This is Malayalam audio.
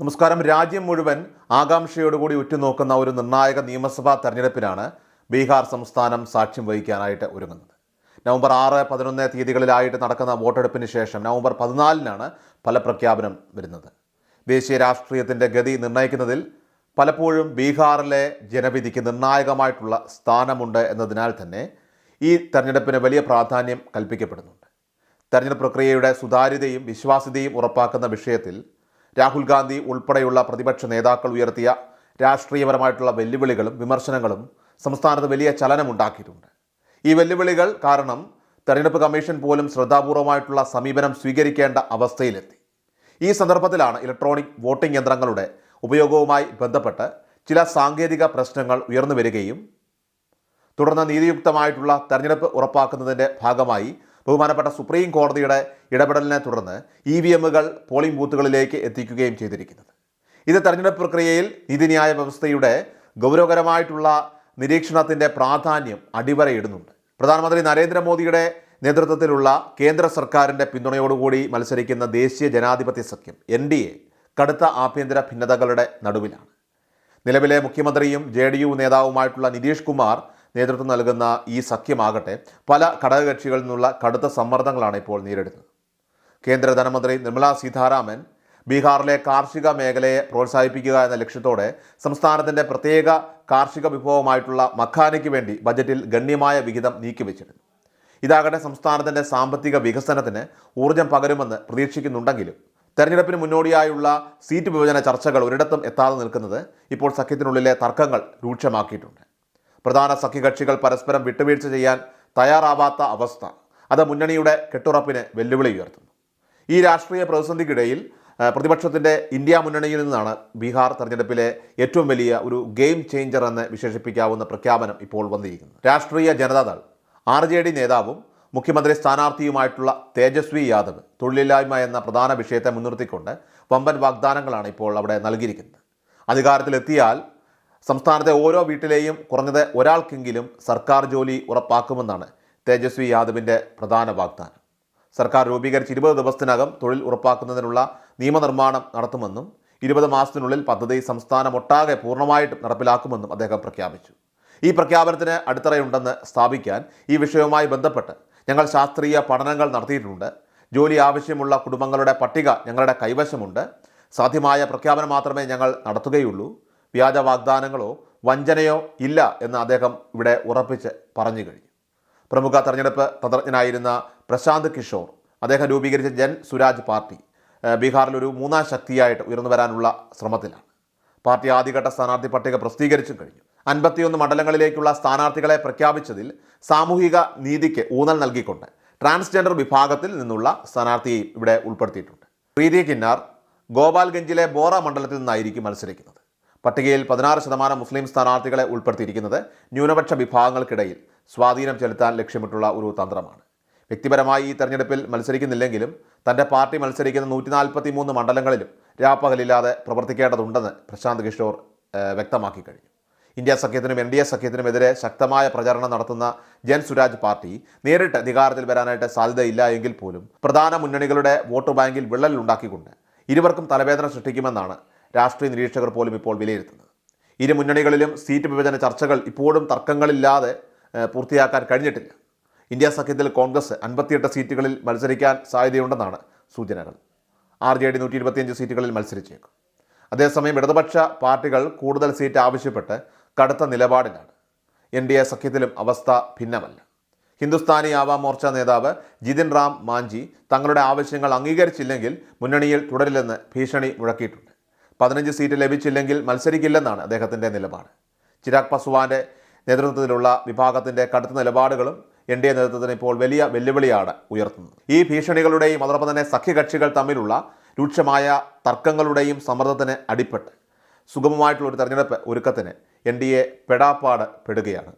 നമസ്കാരം. രാജ്യം മുഴുവൻ ആകാംക്ഷയോടുകൂടി ഉറ്റുനോക്കുന്ന ഒരു നിർണായക നിയമസഭാ തെരഞ്ഞെടുപ്പിനാണ് ബീഹാർ സംസ്ഥാനം സാക്ഷ്യം വഹിക്കാനായിട്ട് ഒരുങ്ങുന്നത്. നവംബർ ആറ് പതിനൊന്ന് തീയതികളിലായിട്ട് നടക്കുന്ന വോട്ടെടുപ്പിന് ശേഷം നവംബർ പതിനാലിനാണ് ഫലപ്രഖ്യാപനം വരുന്നത്. ദേശീയ രാഷ്ട്രീയത്തിന്റെ ഗതി നിർണയിക്കുന്നതിൽ പലപ്പോഴും ബീഹാറിലെ ജനവിധിക്ക് നിർണായകമായിട്ടുള്ള സ്ഥാനമുണ്ട് എന്നതിനാൽ തന്നെ ഈ തെരഞ്ഞെടുപ്പിന് വലിയ പ്രാധാന്യം കൽപ്പിക്കപ്പെടുന്നുണ്ട്. തെരഞ്ഞെടുപ്പ് പ്രക്രിയയുടെ സുതാര്യതയും വിശ്വാസ്യതയും ഉറപ്പാക്കുന്ന വിഷയത്തിൽ രാഹുൽ ഗാന്ധി ഉൾപ്പെടെയുള്ള പ്രതിപക്ഷ നേതാക്കൾ ഉയർത്തിയ രാഷ്ട്രീയപരമായിട്ടുള്ള വെല്ലുവിളികളും വിമർശനങ്ങളും സംസ്ഥാനത്ത് വലിയ ചലനമുണ്ടാക്കിയിട്ടുണ്ട്. ഈ വെല്ലുവിളികൾ കാരണം തെരഞ്ഞെടുപ്പ് കമ്മീഷൻ പോലും ശ്രദ്ധാപൂർവമായിട്ടുള്ള സമീപനം സ്വീകരിക്കേണ്ട അവസ്ഥയിലെത്തി. ഈ സന്ദർഭത്തിലാണ് ഇലക്ട്രോണിക് വോട്ടിംഗ് യന്ത്രങ്ങളുടെ ഉപയോഗവുമായി ബന്ധപ്പെട്ട് ചില സാങ്കേതിക പ്രശ്നങ്ങൾ ഉയർന്നു വരികയും തുടർന്ന് നീതിയുക്തമായിട്ടുള്ള തെരഞ്ഞെടുപ്പ് ഉറപ്പാക്കുന്നതിന്റെ ഭാഗമായി ബഹുമാനപ്പെട്ട സുപ്രീം കോടതിയുടെ ഇടപെടലിനെ തുടർന്ന് ഇ വി എമ്മുകൾ പോളിംഗ് ബൂത്തുകളിലേക്ക് എത്തിക്കുകയും ചെയ്തിരിക്കുന്നത്. ഇത് തെരഞ്ഞെടുപ്പ് പ്രക്രിയയിൽ നീതിന്യായ വ്യവസ്ഥയുടെ ഗൗരവകരമായിട്ടുള്ള നിരീക്ഷണത്തിന്റെ പ്രാധാന്യം അടിവരയിടുന്നുണ്ട്. പ്രധാനമന്ത്രി നരേന്ദ്രമോദിയുടെ നേതൃത്വത്തിലുള്ള കേന്ദ്ര സർക്കാരിന്റെ പിന്തുണയോടുകൂടി മത്സരിക്കുന്ന ദേശീയ ജനാധിപത്യ സഖ്യം എൻ ഡി എ കടുത്ത ആഭ്യന്തര ഭിന്നതകളുടെ നടുവിലാണ്. നിലവിലെ മുഖ്യമന്ത്രിയും ജെ ഡി യു നേതാവുമായിട്ടുള്ള നിതീഷ് കുമാർ നേതൃത്വം നൽകുന്ന ഈ സഖ്യമാകട്ടെ പല ഘടകകക്ഷികളിൽ നിന്നുള്ള കടുത്ത സമ്മർദ്ദങ്ങളാണ് ഇപ്പോൾ നേരിടുന്നത്. കേന്ദ്ര ധനമന്ത്രി നിർമ്മലാ സീതാരാമൻ ബീഹാറിലെ കാർഷിക മേഖലയെ പ്രോത്സാഹിപ്പിക്കുക എന്ന ലക്ഷ്യത്തോടെ സംസ്ഥാനത്തിന്റെ പ്രത്യേക കാർഷിക വിഭവമായിട്ടുള്ള മഖാനയ്ക്ക് വേണ്ടി ബജറ്റിൽ ഗണ്യമായ വിഹിതം നീക്കിവെച്ചിരുന്നു. ഇതാകട്ടെ സംസ്ഥാനത്തിന്റെ സാമ്പത്തിക വികസനത്തിന് ഊർജം പകരുമെന്ന് പ്രതീക്ഷിക്കുന്നുണ്ടെങ്കിലും തെരഞ്ഞെടുപ്പിന് മുന്നോടിയായുള്ള സീറ്റ് വിഭജന ചർച്ചകൾ ഒരിടത്തും എത്താതെ നിൽക്കുന്നത് ഇപ്പോൾ സഖ്യത്തിനുള്ളിലെ തർക്കങ്ങൾ രൂക്ഷമാക്കിയിട്ടുണ്ട്. പ്രധാന സഖ്യകക്ഷികൾ പരസ്പരം വിട്ടുവീഴ്ച ചെയ്യാൻ തയ്യാറാവാത്ത അവസ്ഥ. അത് മുന്നണിയുടെ കെട്ടുറപ്പിന് വെല്ലുവിളി ഉയർത്തുന്നു. ഈ രാഷ്ട്രീയ പ്രതിസന്ധിക്കിടയിൽ പ്രതിപക്ഷത്തിന്റെ ഇന്ത്യ മുന്നണിയിൽ നിന്നാണ് ബീഹാർ തെരഞ്ഞെടുപ്പിലെ ഏറ്റവും വലിയ ഒരു ഗെയിം ചേഞ്ചർ എന്ന് വിശേഷിപ്പിക്കാവുന്ന പ്രഖ്യാപനം ഇപ്പോൾ വന്നിരിക്കുന്നത്. രാഷ്ട്രീയ ജനതാദൾ ആർ ജെ ഡി നേതാവും മുഖ്യമന്ത്രി സ്ഥാനാർത്ഥിയുമായിട്ടുള്ള തേജസ്വി യാദവ് തൊഴിലില്ലായ്മ എന്ന പ്രധാന വിഷയത്തെ മുൻനിർത്തിക്കൊണ്ട് വമ്പൻ വാഗ്ദാനങ്ങളാണ് ഇപ്പോൾ അവിടെ നൽകിയിരിക്കുന്നത്. അധികാരത്തിലെത്തിയാൽ സംസ്ഥാനത്തെ ഓരോ വീട്ടിലെയും കുറഞ്ഞത് ഒരാൾക്കെങ്കിലും സർക്കാർ ജോലി ഉറപ്പാക്കുമെന്നാണ് തേജസ്വി യാദവിന്റെ പ്രധാന വാഗ്ദാനം. സർക്കാർ രൂപീകരിച്ച് ഇരുപത് ദിവസത്തിനകം തൊഴിൽ ഉറപ്പാക്കുന്നതിനുള്ള നിയമനിർമ്മാണം നടത്തുമെന്നും ഇരുപത് മാസത്തിനുള്ളിൽ പദ്ധതി സംസ്ഥാനമൊട്ടാകെ പൂർണമായിട്ടും നടപ്പിലാക്കുമെന്നും അദ്ദേഹം പ്രഖ്യാപിച്ചു. ഈ പ്രഖ്യാപനത്തിന് അടിത്തറയുണ്ടെന്ന് സ്ഥാപിക്കാൻ ഈ വിഷയവുമായി ബന്ധപ്പെട്ട് ഞങ്ങൾ ശാസ്ത്രീയ പഠനങ്ങൾ നടത്തിയിട്ടുണ്ട്. ജോലി ആവശ്യമുള്ള കുടുംബങ്ങളുടെ പട്ടിക ഞങ്ങളുടെ കൈവശമുണ്ട്. സാധ്യമായ പ്രഖ്യാപനം മാത്രമേ ഞങ്ങൾ നടത്തുകയുള്ളൂ. വ്യാജ വാഗ്ദാനങ്ങളോ വഞ്ചനയോ ഇല്ല എന്ന് അദ്ദേഹം ഇവിടെ ഉറപ്പിച്ച് പറഞ്ഞു കഴിഞ്ഞു. പ്രമുഖ തെരഞ്ഞെടുപ്പ് തന്ത്രജ്ഞനായിരുന്ന പ്രശാന്ത് കിഷോർ അദ്ദേഹം രൂപീകരിച്ച ജൻ സുരാജ് പാർട്ടി ബീഹാറിൽ ഒരു മൂന്നാം ശക്തിയായിട്ട് ഉയർന്നു വരാനുള്ള ശ്രമത്തിലാണ്. പാർട്ടി ആദ്യഘട്ട സ്ഥാനാർത്ഥി പട്ടിക പ്രസിദ്ധീകരിച്ചും കഴിഞ്ഞു. അൻപത്തിയൊന്ന് മണ്ഡലങ്ങളിലേക്കുള്ള സ്ഥാനാർത്ഥികളെ പ്രഖ്യാപിച്ചതിൽ സാമൂഹിക നീതിക്ക് ഊന്നൽ നൽകിക്കൊണ്ട് ട്രാൻസ്ജെൻഡർ വിഭാഗത്തിൽ നിന്നുള്ള സ്ഥാനാർത്ഥിയെയും ഇവിടെ ഉൾപ്പെടുത്തിയിട്ടുണ്ട്. പ്രീതി കിന്നാർ ഗോപാൽഗഞ്ചിലെ ബോറ മണ്ഡലത്തിൽ നിന്നായിരിക്കും മത്സരിക്കുന്നത്. പട്ടികയിൽ പതിനാറ് ശതമാനം മുസ്ലിം സ്ഥാനാർത്ഥികളെ ഉൾപ്പെടുത്തിയിരിക്കുന്നത് ന്യൂനപക്ഷ വിഭാഗങ്ങൾക്കിടയിൽ സ്വാധീനം ചെലുത്താൻ ലക്ഷ്യമിട്ടുള്ള ഒരു തന്ത്രമാണ്. വ്യക്തിപരമായി ഈ തെരഞ്ഞെടുപ്പിൽ മത്സരിക്കുന്നില്ലെങ്കിലും തന്റെ പാർട്ടി മത്സരിക്കുന്ന നൂറ്റി നാൽപ്പത്തി മൂന്ന് മണ്ഡലങ്ങളിലും രാപ്പകലില്ലാതെ പ്രവർത്തിക്കേണ്ടതുണ്ടെന്ന് പ്രശാന്ത് കിഷോർ വ്യക്തമാക്കി കഴിഞ്ഞു. ഇന്ത്യ സഖ്യത്തിനും എൻ ഡി എ സഖ്യത്തിനുമെതിരെ ശക്തമായ പ്രചാരണം നടത്തുന്ന ജൻ സുരാജ് പാർട്ടി നേരിട്ട് അധികാരത്തിൽ വരാനായിട്ട് സാധ്യതയില്ല എങ്കിൽ പോലും പ്രധാന മുന്നണികളുടെ വോട്ട് ബാങ്കിൽ വിള്ളൽ ഉണ്ടാക്കിക്കൊണ്ട് ഇരുവർക്കും തലവേദന സൃഷ്ടിക്കുമെന്നാണ് രാഷ്ട്രീയ നിരീക്ഷകർ പോലും ഇപ്പോൾ വിലയിരുത്തുന്നത്. ഇരു മുന്നണികളിലും സീറ്റ് വിഭജന ചർച്ചകൾ ഇപ്പോഴും തർക്കങ്ങളില്ലാതെ പൂർത്തിയാക്കാൻ കഴിഞ്ഞിട്ടില്ല. ഇന്ത്യ സഖ്യത്തിൽ കോൺഗ്രസ് അൻപത്തിയെട്ട് സീറ്റുകളിൽ മത്സരിക്കാൻ സാധ്യതയുണ്ടെന്നാണ് സൂചനകൾ. ആർ ജെ ഡി നൂറ്റി ഇരുപത്തിയഞ്ച് സീറ്റുകളിൽ മത്സരിച്ചേക്കും. അതേസമയം ഇടതുപക്ഷ പാർട്ടികൾ കൂടുതൽ സീറ്റ് ആവശ്യപ്പെട്ട് കടുത്ത നിലപാടിലാണ്. എൻ ഡി എ സഖ്യത്തിലും അവസ്ഥ ഭിന്നമല്ല. ഹിന്ദുസ്ഥാനി ആവാം മോർച്ച നേതാവ് ജിതിൻ റാം മാഞ്ചി തങ്ങളുടെ ആവശ്യങ്ങൾ അംഗീകരിച്ചില്ലെങ്കിൽ മുന്നണിയിൽ തുടരില്ലെന്ന് ഭീഷണി മുഴക്കിയിട്ടുണ്ട്. പതിനഞ്ച് സീറ്റ് ലഭിച്ചില്ലെങ്കിൽ മത്സരിക്കില്ലെന്നാണ് അദ്ദേഹത്തിന്റെ നിലപാട്. ചിരാഗ് പസ്വാന്റെ നേതൃത്വത്തിലുള്ള വിഭാഗത്തിന്റെ കടുത്ത നിലപാടുകളും എൻ ഡി എ നേതൃത്വത്തിന് ഇപ്പോൾ വലിയ വെല്ലുവിളിയാണ് ഉയർത്തുന്നത്. ഈ ഭീഷണികളുടെയും അതോടൊപ്പം തന്നെ സഖ്യകക്ഷികൾ തമ്മിലുള്ള രൂക്ഷമായ തർക്കങ്ങളുടെയും സമ്മർദ്ദത്തിന് അടിപ്പെട്ട് സുഗമമായിട്ടുള്ള ഒരു തെരഞ്ഞെടുപ്പ് ഒരുക്കത്തിന് എൻ ഡി എ പെടാപ്പാട് പെടുകയാണ്.